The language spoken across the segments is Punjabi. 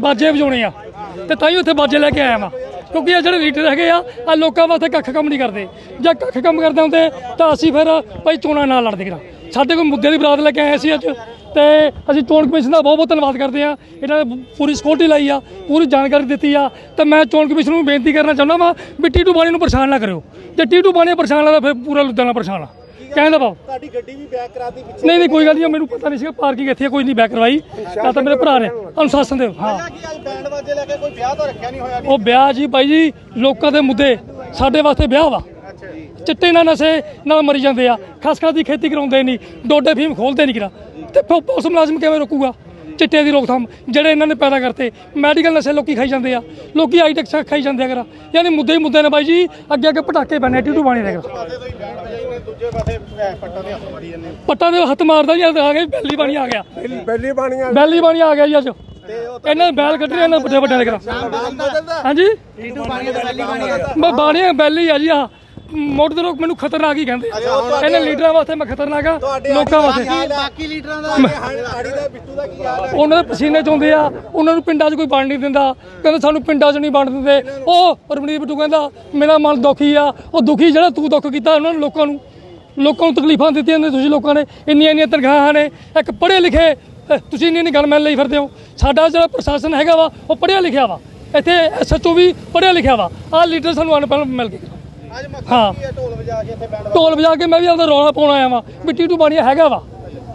ਬਾਜੇ ਵਜਾਉਣੇ ਆ। ਤੇ ਤਾਂ ਹੀ ਉੱਥੇ ਬਾਜੇ ਲੈ ਕੇ ਆਇਆ ਵਾਂ। ਕਿਉਂਕਿ ਇਹ ਜਿਹੜੇ ਲੀਡਰ ਹੈਗੇ ਆ ਆ ਲੋਕਾਂ ਵਾਸਤੇ ਕੱਖ ਕੰਮ ਨਹੀਂ ਕਰਦੇ। ਜੇ ਕੱਖ ਕੰਮ ਕਰਦੇ ਹੁੰਦੇ, ਤਾਂ ਅਸੀਂ ਫਿਰ ਭਾਈ ਚੋਣਾਂ ਨਾਲ ਲੜਦੇ ਕਰਾਂ ਸਾਡੇ ਕੋਲ ਮੁੱਦੇ ਦੀ ਬਰਾਤ ਲੈ ਕੇ ਆਏ ਸੀ ਅੱਜ। ਤੇ ਅਸੀਂ ਚੋਣ ਕਮਿਸ਼ਨ ਦਾ ਬਹੁਤ ਬਹੁਤ ਧੰਨਵਾਦ ਕਰਦੇ ਆ ਇਹਨਾਂ ਨੇ ਪੂਰੀ ਸਿਕਿਉਰਿਟੀ ਲਾਈ ਆ, ਪੂਰੀ ਜਾਣਕਾਰੀ ਦਿੱਤੀ ਆ। ਤੇ ਮੈਂ ਚੋਣ ਕਮਿਸ਼ਨ ਨੂੰ ਬੇਨਤੀ ਕਰਨਾ ਚਾਹੁੰਦਾ ਵਾਂ ਵੀ ਟੀਟੂ ਬਾਣੀ ਨੂੰ ਪਰੇਸ਼ਾਨ ਨਾ ਕਰਿਓ। ਜੇ ਟੀਟੂ ਬਾਣੀ ਪਰੇਸ਼ਾਨ ਲੱਗਦਾ, ਫਿਰ ਪੂਰਾ ਲੁਧਿਆਣਾ ਪਰੇਸ਼ਾਨ ਆ। ਕਹਿੰਦਾ ਬਾਬ ਤੁਹਾਡੀ ਗੱਡੀ ਵੀ ਬੈਕ ਕਰਾਤੀ ਪਿੱਛੇ। ਨਹੀਂ ਨਹੀਂ ਕੋਈ ਗੱਲ ਨਹੀਂ ਮੈਨੂੰ ਪਤਾ ਨਹੀਂ ਸੀਗਾ ਪਾਰਕਿੰਗ ਇੱਥੇ ਕੋਈ ਨਹੀਂ ਬੈਕ ਕਰਵਾਈ। ਆ ਤਾਂ ਮੇਰੇ ਭਰਾ ਨੇ ਅਨੁਸ਼ਾਸਨ ਦੇ ਹਾਂ। ਕੀ ਅੱਜ ਬੈਂਡ ਵਾਜੇ ਲੈ ਕੇ ਕੋਈ ਵਿਆਹ ਤਾਂ ਰੱਖਿਆ ਨਹੀਂ ਹੋਇਆ ਉਹ ਵਿਆਹ ਜੀ ਬਾਈ ਜੀ ਲੋਕਾਂ ਦੇ ਮੁੱਦੇ। ਸਾਡੇ ਵਾਸਤੇ ਵਿਆਹ ਵਾ। ਚਿੱਟੇ ਨਾਲ ਨਸ਼ੇ ਨਾਲ ਮਰੀ ਜਾਂਦੇ ਆ। ਖਸਖਸ ਦੀ ਖੇਤੀ ਕਰਾਉਂਦੇ ਨਹੀਂ ਡੋਡੇ ਫੀਮ ਖੋਲਦੇ ਨਹੀਂ ਕਿਰਾ ਤੇ ਪੁਲਿਸ ਮੁਲਾਜ਼ਮ ਕਿਵੇਂ ਰੋਕੂਗਾ? ਚਿੱਟੇ ਦੀ ਰੋਕਥਾਮ ਜਿਹੜੇ ਇਹਨਾਂ ਨੇ ਪੈਦਾ ਕਰਤੇ। ਮੈਡੀਕਲ ਨਸ਼ੇ ਲੋਕੀ ਖਾਈ ਜਾਂਦੇ ਆ। ਲੋਕੀ ਆਈਟੈਕਸ ਖਾਈ ਜਾਂਦੇ ਆ ਕਰਾ ਯਾਨੀ ਮੁੱਦੇ ਹੀ ਮੁੱਦੇ ਨੇ ਬਾਈ ਜੀ। ਅੱਗੇ ਅੱਗੇ ਪਟਾਕੇ ਬਣੇ ਟੀਟੂ ਬਾਣੀ ਨੇ ਦੂਜੇ ਪਾਸੇ ਅਹ, ਪੱਟਾਂ ਦੇ ਹੱਥ ਮਾਰਦਾ ਜੀ ਆ ਗਏ ਬੈਲੀ ਬਾਣੀ ਆ ਗਿਆ। ਪਹਿਲੀ ਬਾਣੀਆਂ ਬੈਲੀ ਬਾਣੀ ਆ ਗਿਆ ਜੀ ਅੱਜ। ਇਹਨਾਂ ਨੇ ਬੈਲ ਕੱਢੇ ਇਹਨਾਂ ਵੱਡੇ ਵੱਡੇ ਦੇ ਕਰਾ ਹਾਂਜੀ? ਟੀਟੂ ਬਾਣੀ ਦਾ ਪਹਿਲੀ ਬਾਣੀ ਮੈਂ ਬਾਣੀਆਂ ਬੈਲੀ ਆ ਜੀ ਆ ਮੋੜ ਦੇ ਲੋਕ ਮੈਨੂੰ ਖਤਰਨਾਕ ਹੀ ਕਹਿੰਦੇ। ਇਹਨਾਂ ਲੀਡਰਾਂ ਵਾਸਤੇ ਮੈਂ ਖਤਰਨਾਕ ਆ ਲੋਕਾਂ ਵਾਸਤੇ। ਬਾਕੀ ਲੀਡਰਾਂ ਦਾ ਆੜੀ ਦਾ ਬਿੱਟੂ ਦਾ ਕੀ ਹਾਲ ਹੈ ਉਹਨਾਂ ਦੇ ਪਸੀਨੇ ਚੋਂਦੇ ਆ ਉਹਨਾਂ ਨੂੰ ਪਿੰਡਾਂ 'ਚ ਕੋਈ ਬਣ ਨਹੀਂ ਦਿੰਦਾ। ਕਹਿੰਦੇ ਸਾਨੂੰ ਪਿੰਡਾਂ 'ਚ ਨਹੀਂ ਬਣ ਦਿੰਦੇ। ਉਹ ਰਮਨੀਤ ਬਿੱਟੂ ਕਹਿੰਦਾ ਮੇਰਾ ਮਨ ਦੁਖੀ ਆ। ਉਹ ਦੁਖੀ ਜਿਹੜਾ ਤੂੰ ਦੁੱਖ ਕੀਤਾ ਉਹਨਾਂ ਨੂੰ ਲੋਕਾਂ ਨੂੰ। ਲੋਕਾਂ ਨੂੰ ਤਕਲੀਫਾਂ ਦਿੱਤੀਆਂ ਨੇ ਤੁਸੀਂ ਲੋਕਾਂ ਨੇ। ਇੰਨੀਆਂ ਇੰਨੀਆਂ ਤਨਖਾਹਾਂ ਨੇ। ਇੱਕ ਪੜ੍ਹੇ ਲਿਖੇ ਤੁਸੀਂ ਇੰਨੀ ਇੰਨੀ ਗੱਲ ਮੰਨ ਲਈ ਫਿਰਦੇ ਹੋ। ਸਾਡਾ ਜਿਹੜਾ ਪ੍ਰਸ਼ਾਸਨ ਹੈਗਾ ਵਾ ਉਹ ਪੜ੍ਹਿਆ ਲਿਖਿਆ ਵਾ। ਇੱਥੇ ਐਸਐਚਓ ਵੀ ਪੜ੍ਹਿਆ ਲਿਖਿਆ ਵਾ। ਆਹ ਲੀਡਰ ਸਾਨੂੰ ਅਨਪੜ੍ਹ ਮਿਲ ਗਏ। ਅੱਜ ਮੱਖਣ ਹਾਂ। ਕੀ ਹੈ ਢੋਲ ਵਜਾ ਕੇ ਇੱਥੇ ਬੈਂਡ ਢੋਲ ਵਜਾ ਕੇ ਮੈਂ ਵੀ ਆਪਦਾ ਰੌਲਾ ਪਾਉਣ ਆਇਆ ਵਾਂ ਵੀ ਟੀਟੂ ਬਾਣੀਆ ਹੈਗਾ ਵਾ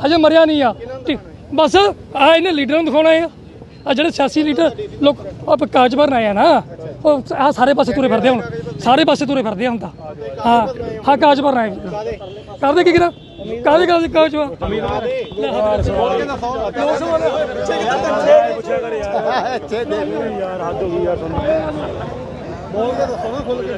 ਹਜੇ ਮਰਿਆ ਨਹੀਂ ਆ। ਟੀ- ਬਸ ਆ ਇਹਨੇ ਲੀਡਰਾਂ ਨੂੰ ਦਿਖਾਉਣਾ ਆ ਆ ਜਿਹੜੇ ਸਿਆਸੀ ਲੀਡਰ ਲੋਕ ਆਪ ਕਾਜ ਭਰਨ ਆਏ ਆ ਨਾ ਉਹ ਆ ਸਾਰੇ ਪਾਸੇ ਤੁਰੇ ਫਿਰਦੇ ਆ ਹੁਣ ਸਾਰੇ ਪਾਸੇ ਤੁਰੇ ਫਿਰਦੇ ਆ ਹੁਣ ਤਾਂ। ਹਾਂ ਹਾਂ ਕਾਜ ਭਰਨ ਆਏ। ਕਰਦੇ ਕੀ ਕਰਾਂ ਕਾਦੇ ਕਾਦੇ ਕਾਜ ਵਾ? ਇੱਥੇ ਦੇ ਯਾਰ ਹੱਦ ਹੋ। ਗਈ ਯਾਰ ਬੋਲ ਕੇ ਦੱਸੋ ਨਾ ਖੁੱਲ ਕੇ